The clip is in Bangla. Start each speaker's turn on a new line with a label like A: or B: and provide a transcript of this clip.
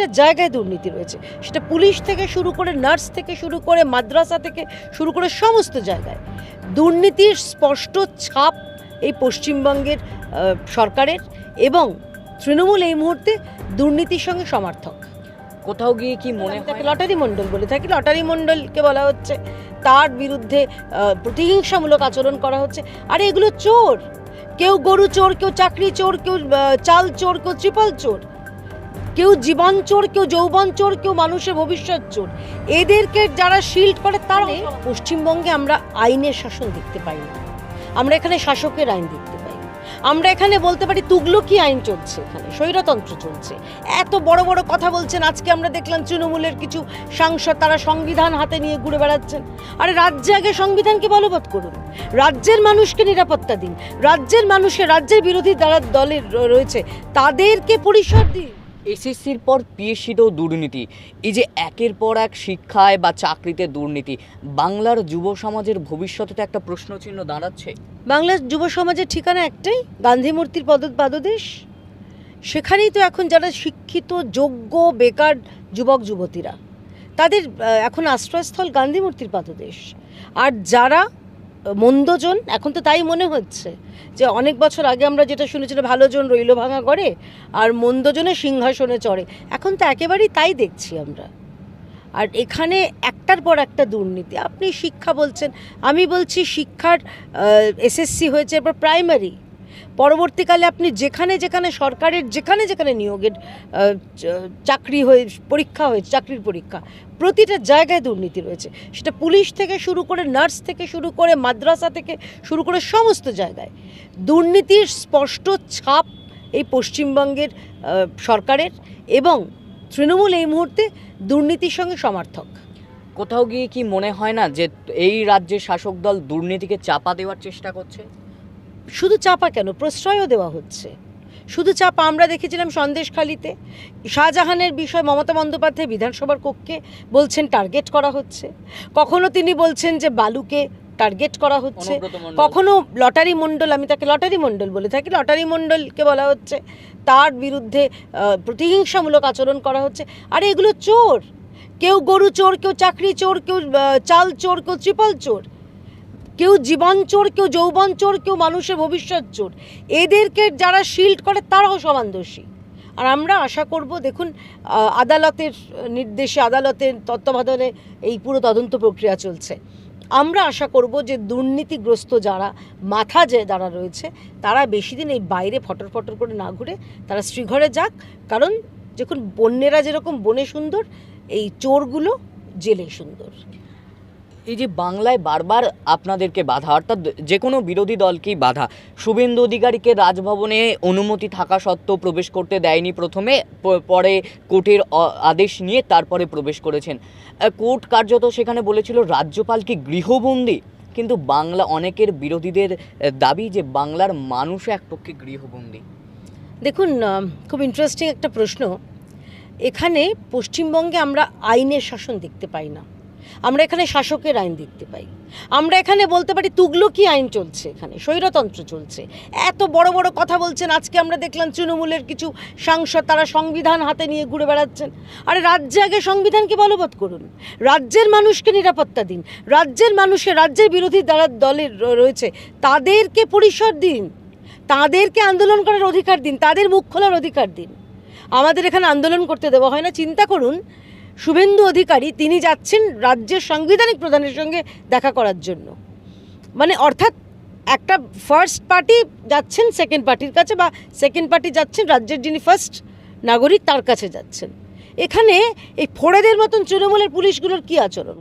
A: প্রত্যেকটা জায়গায় দুর্নীতি রয়েছে। সেটা পুলিশ থেকে শুরু করে নার্স থেকে শুরু করে মাদ্রাসা থেকে শুরু করে সমস্ত জায়গায়। দুর্নীতির স্পষ্ট ছাপ এই পশ্চিমবঙ্গের সরকারের এবং তৃণমূল এই মুহূর্তে দুর্নীতির সঙ্গে সমর্থক।
B: কোথাও গিয়ে কি মনে হয়?
A: তাকে লটারি মণ্ডল বলে থাকি। লটারি মণ্ডলকে বলা হচ্ছে। তার বিরুদ্ধে প্রতিহিংসামূলক আচরণ করা হচ্ছে। আরে এগুলো চোর! কেউ গরু চোর কেউ চাকরি চোর কেউ চাল চোর কেউ ত্রিপল চোর। কেউ জীবন চোর কেউ যৌবন চোর কেউ মানুষের ভবিষ্যৎ চোর। এদেরকে যারা শিল্ড করে তারা পশ্চিমবঙ্গে আমরা আইনের শাসন দেখতে পাই না। আমরা এখানে শাসকের আইন দেখতে পাই আমরা এখানে বলতে পারি তুগলকি আইন চলছে এখানে স্বৈরতন্ত্র চলছে। এত বড় বড় কথা বলছেন আজকে আমরা দেখলাম তৃণমূলের কিছু সাংসদ তারা সংবিধান হাতে নিয়ে ঘুরে বেড়াচ্ছেন। আরে রাজ্যে আগে সংবিধানকে বলবৎ করুন। রাজ্যের মানুষকে নিরাপত্তা দিন। রাজ্যের মানুষের রাজ্যের বিরোধী যারা দলের রয়েছে তাদেরকে পরিসর দিন।
B: এসএসসির পর পিএসসিতেও দুর্নীতি। এই যে একের পর এক শিক্ষায় বা চাকরিতে দুর্নীতি, বাংলার যুব সমাজের ভবিষ্যতে তো একটা প্রশ্নচিহ্ন দাঁড়াচ্ছে।
A: বাংলার যুব সমাজের ঠিকানা একটাই, গান্ধী মূর্তির পদ পাদদেশ সেখানেই তো এখন যারা শিক্ষিত, যোগ্য, বেকার যুবক, যুবতীরা, তাদের এখন আশ্রয়স্থল গান্ধী মূর্তির পাদদেশ আর যারা মন্দজন, এখন তো তাই মনে হচ্ছে যে অনেক বছর আগে আমরা যেটা শুনেছিলাম ভালোজন রইল ভাঙা করে আর মন্দজনে সিংহাসনে চড়ে। এখন তো একেবারেই তাই দেখছি আমরা। আর এখানে একটার পর একটা দুর্নীতি। আপনি শিক্ষা বলছেন, আমি বলছি শিক্ষার এসএসসি হয়েছে এরপর প্রাইমারি পরবর্তীকালে আপনি যেখানে যেখানে সরকারের, যেখানে যেখানে নিয়োগের চাকরি হয়ে, পরীক্ষা হয়েছে চাকরির পরীক্ষা, প্রতিটা জায়গায় দুর্নীতি রয়েছে। সেটা পুলিশ থেকে শুরু করে নার্স থেকে শুরু করে মাদ্রাসা থেকে শুরু করে সমস্ত জায়গায়। দুর্নীতির স্পষ্ট ছাপ এই পশ্চিমবঙ্গের সরকারের এবং তৃণমূল এই মুহূর্তে দুর্নীতির সঙ্গে সমর্থক।
B: কোথাও গিয়ে কি মনে হয় না যে এই রাজ্যের শাসক দল দুর্নীতিকে চাপা দেওয়ার চেষ্টা করছে?
A: শুধু চাপা কেন? প্রশ্রয়ও দেওয়া হচ্ছে। শুধু চাপা আমরা দেখেছিলাম সন্দেশখালিতে। শাহজাহানের বিষয় মমতা বন্দ্যোপাধ্যায় বিধানসভার কক্ষে বলছেন টার্গেট করা হচ্ছে। কখনো তিনি বলছেন যে বালুকে টার্গেট করা হচ্ছে। কখনো লটারি মণ্ডল আমি তাকে লটারি মণ্ডল বলে থাকি লটারি মণ্ডলকে বলা হচ্ছে। তার বিরুদ্ধে প্রতিহিংসামূলক আচরণ করা হচ্ছে। আরে এগুলো চোর! কেউ গরু চোর কেউ চাকরি চোর কেউ চাল চোর কেউ ত্রিপল চোর। কেউ জীবন চোর, কেউ যৌবন চোর, কেউ মানুষের ভবিষ্যৎ চোর। এদেরকে যারা শিল্ড করে, তারাও সমান দোষী। আর আমরা আশা করব, দেখুন আদালতের নির্দেশে, আদালতের তত্ত্বাবধানে এই পুরো তদন্ত প্রক্রিয়া চলছে। আমরা আশা করব যে দুর্নীতিগ্রস্ত যারা, মাথা যে যারা রয়েছে, তারা বেশি দিন এই বাইরে ফটর ফটর করে না ঘুরে, তারা শ্রীঘরে যাক। কারণ যখন বন্যেরা যেরকম বনে সুন্দর, এই চোরগুলো জেলে সুন্দর।
B: এই যে বাংলায় বারবার আপনাদেরকে বাধা, অর্থাৎ যে কোনো বিরোধী দলকেই বাধা, শুভেন্দু অধিকারীকে রাজভবনে অনুমতি থাকা সত্ত্বেও প্রবেশ করতে দেয়নি প্রথমে পরে কোর্টের আদেশ নিয়ে তারপরে প্রবেশ করেছেন। কোর্ট কার্যত সেখানে বলেছিল রাজ্যপাল কি গৃহবন্দী? কিন্তু বাংলা অনেকের বিরোধীদের দাবি যে বাংলার মানুষ এক পক্ষে গৃহবন্দী।
A: দেখুন খুব ইন্টারেস্টিং একটা প্রশ্ন। এখানে পশ্চিমবঙ্গে আমরা আইনের শাসন দেখতে পাই না। আমরা এখানে শাসকের আইন দেখতে পাই। আমরা এখানে বলতে পারি তুগলকি আইন চলছে এখানে? স্বৈরতন্ত্র চলছে। এত বড় বড় কথা বলছেন, আজকে আমরা দেখলাম তৃণমূলের কিছু সাংসদ তারা সংবিধান হাতে নিয়ে ঘুরে বেড়াচ্ছেন। আরে রাজ্যে আগে সংবিধানকে বলবৎ করুন। রাজ্যের মানুষকে নিরাপত্তা দিন। রাজ্যের মানুষের রাজ্যের বিরোধী যারা দলের রয়েছে, তাদেরকে পরিসর দিন। তাদেরকে আন্দোলন করার অধিকার দিন। তাদের মুখ খোলার অধিকার দিন। আমাদের এখানে আন্দোলন করতে দেওয়া হয় না। চিন্তা করুন শুভেন্দু অধিকারী তিনি যাচ্ছেন রাজ্যের সাংবিধানিক প্রধানের সঙ্গে দেখা করার জন্য। মানে অর্থাৎ একটা ফার্স্ট পার্টি যাচ্ছেন সেকেন্ড পার্টির কাছে বা সেকেন্ড পার্টি যাচ্ছেন, রাজ্যের যিনি ফার্স্ট নাগরিক তার কাছে যাচ্ছেন। এখানে এই ফোড়েদের মতন তৃণমূলের পুলিশগুলোর কী আচরণ?